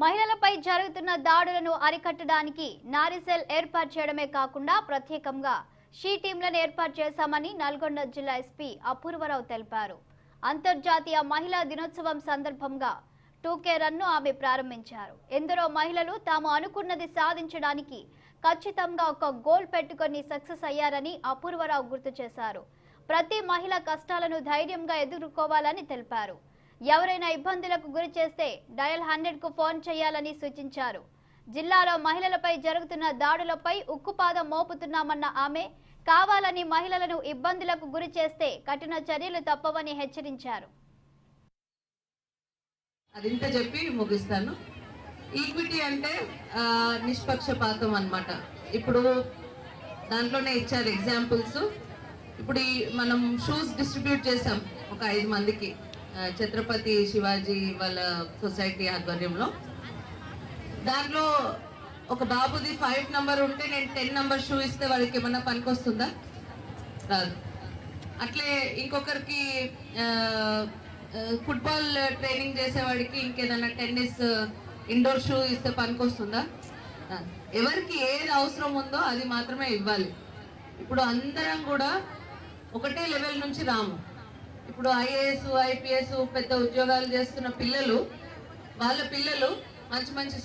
మహిళలపై జరుగుతున్న దాడులను అరికట్టడానికి నారిసెల్ ఏర్పాటు చేయడమే కాకుండా ప్రత్యేకంగా షీ టీంలను ఏర్పాటు చేశామని నల్గొండ జిల్లా ఎస్పీ అపూర్వరావు తెలిపారు. అంతర్జాతీయ మహిళా దినోత్సవం సందర్భంగా టూకే రన్ను ఆమె ప్రారంభించారు. ఎందరో మహిళలు తాము అనుకున్నది సాధించడానికి ఖచ్చితంగా ఒక గోల్ పెట్టుకొని సక్సెస్ అయ్యారని అపూర్వరావు గుర్తు చేశారు. ప్రతి మహిళ కష్టాలను ధైర్యంగా ఎదుర్కోవాలని తెలిపారు. ఎవరైనా ఇబ్బందులకు గురి చేస్తే డయల్ హండ్రెడ్కు ఫోన్ చేయాలని సూచించారు. జిల్లాలో మహిళలపై జరుగుతున్న దాడులపై ఉక్కుపాదం మోపుతున్నామన్న ఆమె కావాలని మహిళలను ఇబ్బందులకు గురి చేస్తే కఠిన చర్యలు తప్పవని హెచ్చరించారు. అదింత చెప్పి ముగిస్తాను. ఈక్విటీ అంటే నిష్పక్షపాతం అన్నమాట. ఇప్పుడు దాంట్లోనే ఇచ్చారు ఎగ్జాంపుల్స్ ఇప్పుడు మనం షూస్ డిస్ట్రిబ్యూట్ చేసాం ఒక ఐదు మందికి. ఛత్రపతి శివాజీ వాళ్ళ సొసైటీ ఆధ్వర్యంలో. దాంట్లో ఒక బాబుది ఫైవ్ నంబర్ ఉంటే నేను టెన్ నంబర్ షూ ఇస్తే వాడికి ఏమన్నా పనికి వస్తుందా రాదు. అట్లే ఇంకొకరికి ఫుట్బాల్ ట్రైనింగ్ చేసేవాడికి ఇంకేదన్నా టెన్నిస్ ఇండోర్ షూ ఇస్తే పనికి వస్తుందా ఎవరికి ఏది అవసరం ఉందో అది మాత్రమే ఇవ్వాలి. ఇప్పుడు అందరం కూడా ఒకటే లెవెల్ నుంచి రాము. ఇప్పుడు ఐఏఎస్ ఐపీఎస్ పెద్ద ఉద్యోగాలు చేస్తున్న పిల్లలు వాళ్ళ పిల్లలు మంచి మంచి